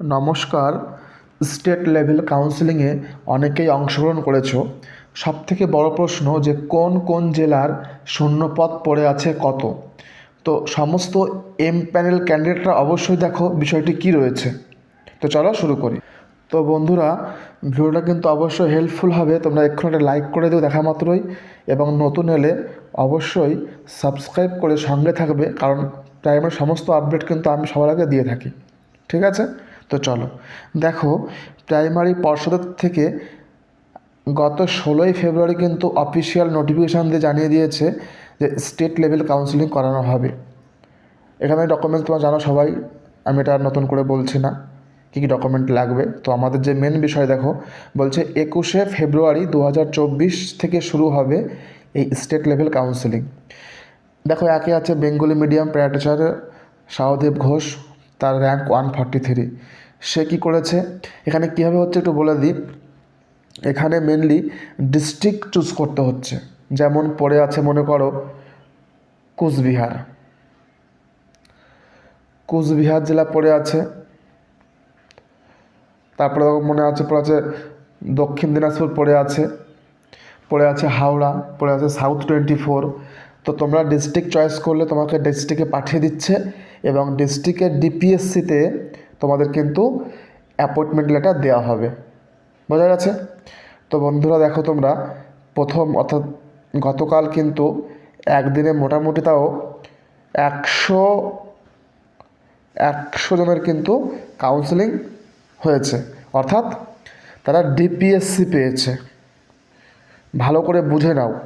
নমস্কার, state level কাউন্সেলিংয়ে অনেকেই অংশগ্রহণ করেছ। সব থেকে বড় প্রশ্ন যে কোন কোন জেলার শূন্যপদ পড়ে আছে কত? তো সমস্ত এম প্যানেল ক্যান্ডিডেটরা অবশ্যই দেখো বিষয়টি কী রয়েছে। তো চলো শুরু করি। তো বন্ধুরা, ভিডিওটা কিন্তু অবশ্যই হেল্পফুল হবে, তোমরা এক্ষুনি একটা লাইক করে দিও দেখা মাত্রই, এবং নতুন এলে অবশ্যই সাবস্ক্রাইব করে সঙ্গে থাকবে, কারণ প্রাইমারি সমস্ত আপডেট কিন্তু আমি সবার আগে দিয়ে থাকি। ঠিক আছে? তো চলো। দেখো প্রাইমারি পর্ষদের থেকে গত ষোলোই ফেব্রুয়ারি কিন্তু অফিসিয়াল নোটিফিকেশান দিয়ে জানিয়ে দিয়েছে যে স্টেট লেভেল কাউন্সিলিং করানো হবে। এখানে ডকুমেন্টস তোমরা জানো সবাই, আমি এটা নতুন করে বলছি না কী কী ডকুমেন্ট লাগবে। তো আমাদের যে মেন বিষয় দেখো, বলছে একুশে ফেব্রুয়ারি দু হাজার চব্বিশ থেকে শুরু হবে এই স্টেট লেভেল কাউন্সিলিং দেখো একে আছে বেঙ্গলি মিডিয়াম প্যারা সহদেব ঘোষ তার র্যাঙ্ক ওয়ান ফর্টি থ্রি সে কী করেছে? এখানে কীভাবে হচ্ছে একটু বলে দিই। এখানে মেনলি ডিস্ট্রিক্ট চুজ করতে হচ্ছে। যেমন পড়ে আছে মনে করো কুচবিহার। কুচবিহার জেলা পড়ে আছে। তারপরে মনে আছে, পড়ে আছে দক্ষিণ দিনাজপুর পড়ে আছে। পড়ে আছে হাওড়া, পড়ে আছে সাউথ টোয়েন্টি ফোর তো তোমরা ডিস্ট্রিক্ট চয়েস করলে তোমাকে ডিস্ট্রিক্টে পাঠিয়ে দিচ্ছে। এবং ডিস্ট্রিক্টের ডিপিএসসিতে তোমাদের কিন্তু অ্যাপয়েন্টমেন্ট লেটার দেওয়া হবে। বোঝা গেছে? তো বন্ধুরা দেখো তোমরা, প্রথম অর্থাৎ গতকাল কিন্তু একদিনে মোটামুটি তাও একশো একশো জনের কিন্তু কাউন্সেলিং হয়েছে। অর্থাৎ তারা ডিপিএসসি পেয়েছে। ভালো করে বুঝে নাও।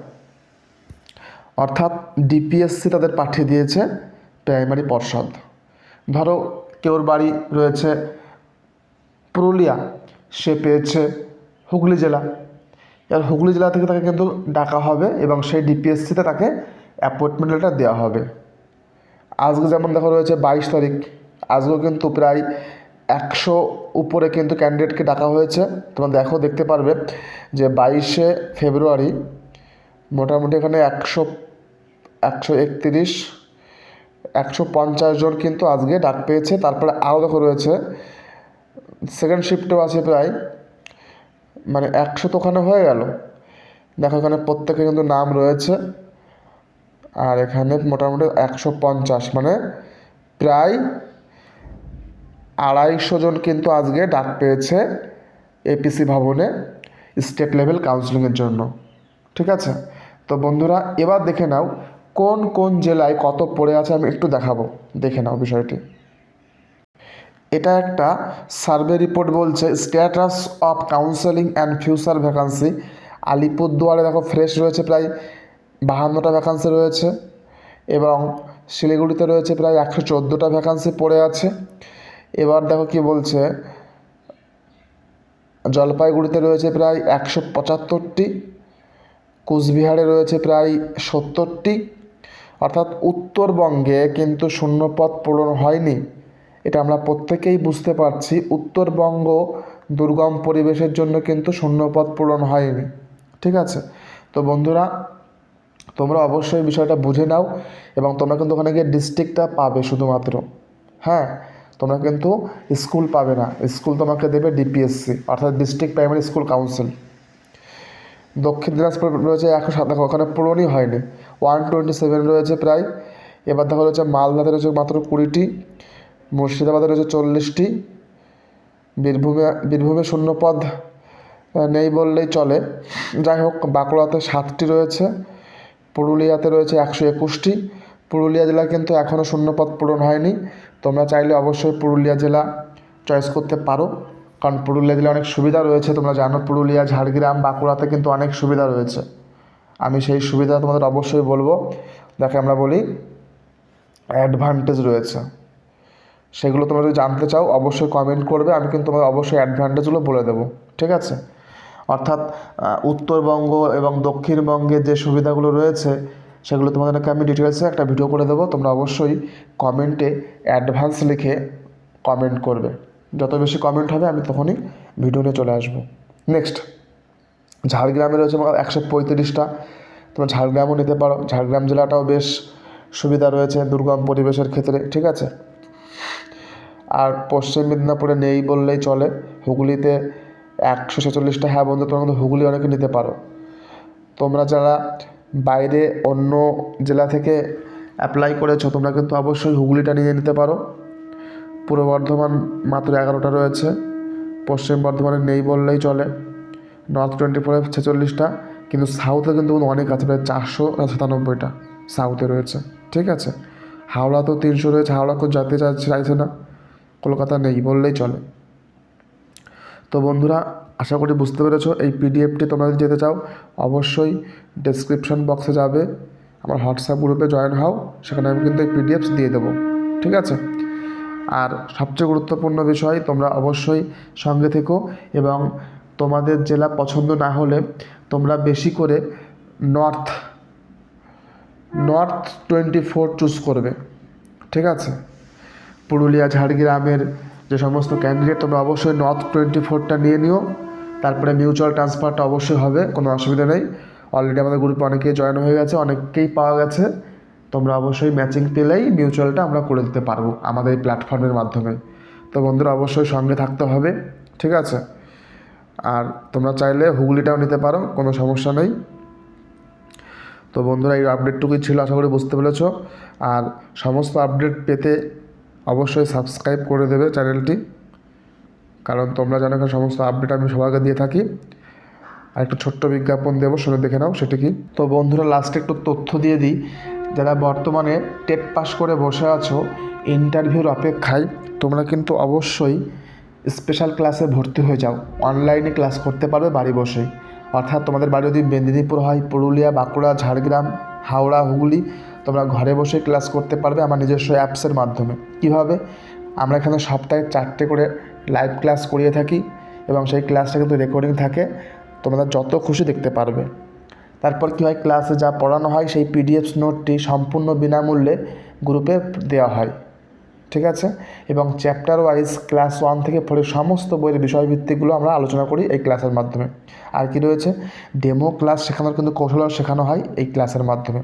অর্থাৎ ডিপিএসসি তাদের পাঠিয়ে দিয়েছে। প্রাইমারি পর্ষদ। ধরো কেউর বাড়ি রয়েছে পুরুলিয়া, সে পেয়েছে হুগলি জেলা। এবার হুগলি জেলা থেকে তাকে কিন্তু ডাকা হবে এবং সেই ডিপিএসসিতে তাকে অ্যাপয়েন্টমেন্ট লেটার দেওয়া হবে। আজকে যেমন দেখো রয়েছে বাইশ তারিখ, আজকেও কিন্তু প্রায় একশো উপরে কিন্তু ক্যান্ডিডেটকে ডাকা হয়েছে। তোমরা দেখো, দেখতে পারবে যে বাইশে ফেব্রুয়ারি মোটামুটি এখানে একশো একশো একতিরিশ একশো পঞ্চাশ জন কিন্তু আজকে ডাক পেয়েছে, তারপরে আরও দেখো রয়েছে সেকেন্ড শিফটেও আছে প্রায় মানে একশো তো ওখানে হয়ে গেল। দেখো এখানে প্রত্যেকে কিন্তু নাম রয়েছে, আর এখানে মোটামুটি একশো পঞ্চাশ মানে প্রায় আড়াইশো জন কিন্তু আজকে ডাক পেয়েছে এপিসি ভবনে স্টেট লেভেল কাউন্সিলিংয়ের জন্য। ঠিক আছে? তো বন্ধুরা, এবার দেখে নাও কোন কোন জেলায় কত পড়ে আছে আমি একটু দেখাবো, দেখে নাও বিষয়টি। এটা একটা সার্ভে রিপোর্ট বলছে, status of counselling and future vacancy. আলিপুরদুয়ারে দেখো ফ্রেশ রয়েছে প্রায় বাহান্নটা ভ্যাকান্সি রয়েছে এবং শিলিগুড়িতে রয়েছে প্রায় একশো চোদ্দোটা ভ্যাকান্সি পড়ে আছে। এবার দেখো কি বলছে, জলপাইগুড়িতে রয়েছে প্রায় একশো পঁচাত্তরটি, কুচবিহারে রয়েছে প্রায় সত্তরটি অর্থাৎ উত্তরবঙ্গে কিন্তু শূন্যপদ পূরণ হয়নি। এটা আমরা প্রত্যেকেই বুঝতে পারছি, উত্তরবঙ্গ দুর্গম পরিবেশের জন্য কিন্তু শূন্যপদ পূরণ হয়নি। ঠিক আছে? তো বন্ধুরা, তোমরা অবশ্যই বিষয়টা বুঝে নাও এবং তোমরা কিন্তু ওখানে গিয়ে ডিস্ট্রিক্টটা পাবে শুধুমাত্র। হ্যাঁ তোমরা কিন্তু স্কুল পাবে না। স্কুল তোমাকে দেবে ডিপিএসসি অর্থাৎ ডিস্ট্রিক্ট প্রাইমারি স্কুল কাউন্সিল দক্ষিণ দিনাজপুর রয়েছে একশো সাত ওখানে পূরণই হয়নি। ওয়ান টোয়েন্টি সেভেন রয়েছে প্রায়। এবার দেখো রয়েছে মালদাতে রয়েছে মাত্র কুড়িটি, মুর্শিদাবাদে রয়েছে চল্লিশটি। বীরভূমে বীরভূমে শূন্যপদ নেই বললেই চলে। যাই হোক, বাঁকুড়াতে সাতটি রয়েছে, পুরুলিয়াতে রয়েছে একশো একুশটি। পুরুলিয়া জেলা কিন্তু এখনও শূন্যপদ পূরণ হয়নি। তোমরা চাইলে অবশ্যই পুরুলিয়া জেলা চয়েস করতে পারো। কারণ পুরুলিয়া জেলায় অনেক সুবিধা রয়েছে, তোমরা জানো, পুরুলিয়া, ঝাড়গ্রাম, বাঁকুড়াতে কিন্তু অনেক সুবিধা রয়েছে। আমি সেই সুবিধা তোমাদের অবশ্যই বলব। যাকে আমরা বলি অ্যাডভান্টেজ রয়েছে। সেগুলো তোমরা যদি জানতে চাও, অবশ্যই কমেন্ট করবে, আমি কিন্তু তোমাদের অবশ্যই অ্যাডভান্টেজগুলো বলে দেবো। ঠিক আছে? অর্থাৎ উত্তরবঙ্গ এবং দক্ষিণবঙ্গে যে সুবিধাগুলো রয়েছে, সেগুলো তোমাদেরকে আমি ডিটেলসে একটা ভিডিও করে দেবো। তোমরা অবশ্যই কমেন্টে অ্যাডভান্স লিখে কমেন্ট করবে। যত বেশি কমেন্ট হবে, আমি তখনই ভিডিও নিয়ে চলে আসব। নেক্সট ঝাড়গ্রামে রয়েছে একশো পঁয়ত্রিশটা। তোমরা ঝাড়গ্রামও নিতে পারো। ঝাড়গ্রাম জেলাটাও বেশ সুবিধা রয়েছে দুর্গম পরিবেশের ক্ষেত্রে, ঠিক আছে? আর পশ্চিম মেদিনীপুরে নেই বললেই চলে। হুগলিতে একশো ছেচল্লিশটা। হ্যাঁ বন্ধু, তোমরা কিন্তু হুগলি অনেকে নিতে পারো। তোমরা যারা বাইরে অন্য জেলা থেকে অ্যাপ্লাই করেছ, তোমরা কিন্তু অবশ্যই হুগলিটা নিয়ে নিতে পারো। পূর্ব বর্ধমান মাত্র এগারোটা রয়েছে। পশ্চিম বর্ধমানে নেই বললেই চলে। নর্থ টোয়েন্টি ফোরে ছেচল্লিশটা, কিন্তু সাউথে কিন্তু অনেক আছে, প্রায় চারশো সাতানব্বইটা সাউথে রয়েছে, ঠিক আছে? হাওড়া তো তিনশো রয়েছে, হাওড়া কেউ যেতে চাইছে চাইছে না, কলকাতা নেই, বললেই চলে। তো বন্ধুরা, আশা করি বুঝতে পেরেছ, এই পিডিএফটি তোমরা যদি যেতে চাও, অবশ্যই ডেসক্রিপশন বক্সে যাবে, আমার হোয়াটসঅ্যাপ গ্রুপে জয়েন হও, সেখানে আমি কিন্তু এই পিডিএফস দিয়ে দেবো, ঠিক আছে? আর সবচেয়ে গুরুত্বপূর্ণ বিষয়, তোমরা অবশ্যই সঙ্গে থেকো এবং তোমাদের জেলা পছন্দ না হলে তোমরা বেশি করে north north twenty four choose করবে। ঠিক আছে? পুরুলিয়া, ঝাড়গ্রামের যে সমস্ত ক্যান্ডিডেট তোমরা অবশ্যই নর্থ টোয়েন্টি ফোরটা নিয়ে নিও। তারপরে মিউচুয়াল ট্রান্সফারটা অবশ্যই হবে, কোনো অসুবিধা নেই। অলরেডি আমাদের গ্রুপে অনেকেই জয়েন হয়ে গেছে, অনেককেই পাওয়া গেছে। তোমরা অবশ্যই ম্যাচিং পেলেই মিউচুয়ালটা আমরা করে দিতে পারব আমাদের এই প্ল্যাটফর্মের মাধ্যমে। তো বন্ধুরা, অবশ্যই সঙ্গে থাকতে হবে। ঠিক আছে? আর তোমরা চাইলে হুগলিটাও নিতে পারো, কোনো সমস্যা নেই। তো বন্ধুরা, এই আপডেটটুকুই ছিল, আশা করি বুঝতে পেরেছ। আর সমস্ত আপডেট পেতে অবশ্যই সাবস্ক্রাইব করে দেবে চ্যানেলটি কারণ তোমরা জানো এখানে সমস্ত আপডেট আমি সবাইকে দিয়ে থাকি। আর একটু ছোট্ট বিজ্ঞাপন দেবো শুনে দেখে নাও, সেটা কি? তো বন্ধুরা লাস্টে একটু তথ্য দিয়ে দিই। যারা বর্তমানে টেট পাস করে বসে আছো ইন্টারভিউর অপেক্ষায়, তোমরা কিন্তু অবশ্যই স্পেশাল ক্লাসে ভর্তি হয়ে যাও। অনলাইনে ক্লাস করতে পারবে বাড়ি বসেই। অর্থাৎ তোমাদের বাড়ি যদি মেদিনীপুর হয়, পুরুলিয়া, বাঁকুড়া, ঝাড়গ্রাম, হাওড়া, হুগলি। তোমরা ঘরে বসে ক্লাস করতে পারবে আমার নিজস্ব অ্যাপসের মাধ্যমে। কীভাবে? আমরা এখানে সপ্তাহে চারটে করে লাইভ ক্লাস করিয়ে থাকি এবং সেই ক্লাসটা কিন্তু রেকর্ডিং থাকে। তোমরা যত খুশি দেখতে পারবে। তারপর কী হয়? ক্লাসে যা পড়ানো হয় সেই পিডিএফ নোটটি সম্পূর্ণ বিনামূল্যে গ্রুপে দেওয়া হয়। ঠিক আছে? এবং চ্যাপ্টার ওয়াইজ ক্লাস ওয়ান থেকে পড়ে সমস্ত বইয়ের বিষয়ভিত্তিকগুলো আমরা আলোচনা করি এই ক্লাসের মাধ্যমে। আর কি রয়েছে? ডেমো ক্লাস শেখানোর কিন্তু কৌশলও শেখানো হয় এই ক্লাসের মাধ্যমে।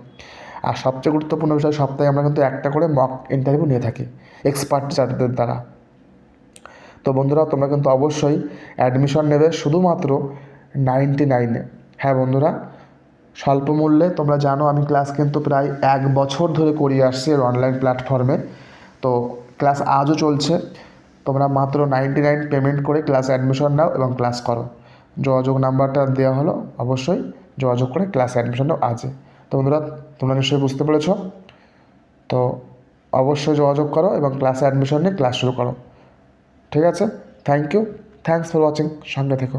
আর সবচেয়ে গুরুত্বপূর্ণ বিষয়, সপ্তাহে আমরা কিন্তু একটা করে মক ইন্টারভিউ নিয়ে থাকি এক্সপার্ট টিচারদের দ্বারা। তো বন্ধুরা, তোমরা কিন্তু অবশ্যই অ্যাডমিশন নেবে শুধুমাত্র নাইনটি নাইনে হ্যাঁ বন্ধুরা, স্বল্প মূল্যে তোমরা জানো আমি ক্লাস কিন্তু প্রায় এক বছর ধরে করিয়ে আসছি অনলাইন প্ল্যাটফর্মে তো ক্লাস আজও চলছে। তোমরা মাত্র নাইনটি নাইন পেমেন্ট করে ক্লাস অ্যাডমিশন নাও এবং ক্লাস করো। যোগাযোগ নাম্বারটা দেওয়া হলো, অবশ্যই যোগাযোগ করে ক্লাস অ্যাডমিশন নাও আজই। তো বন্ধুরা, তোমরা নিশ্চয়ই বুঝতে পেরেছ। তো অবশ্যই যোগাযোগ করো এবং ক্লাসে অ্যাডমিশন নিয়ে ক্লাস শুরু করো। ঠিক আছে? Thank you thanks for watching সঙ্গে থেকো।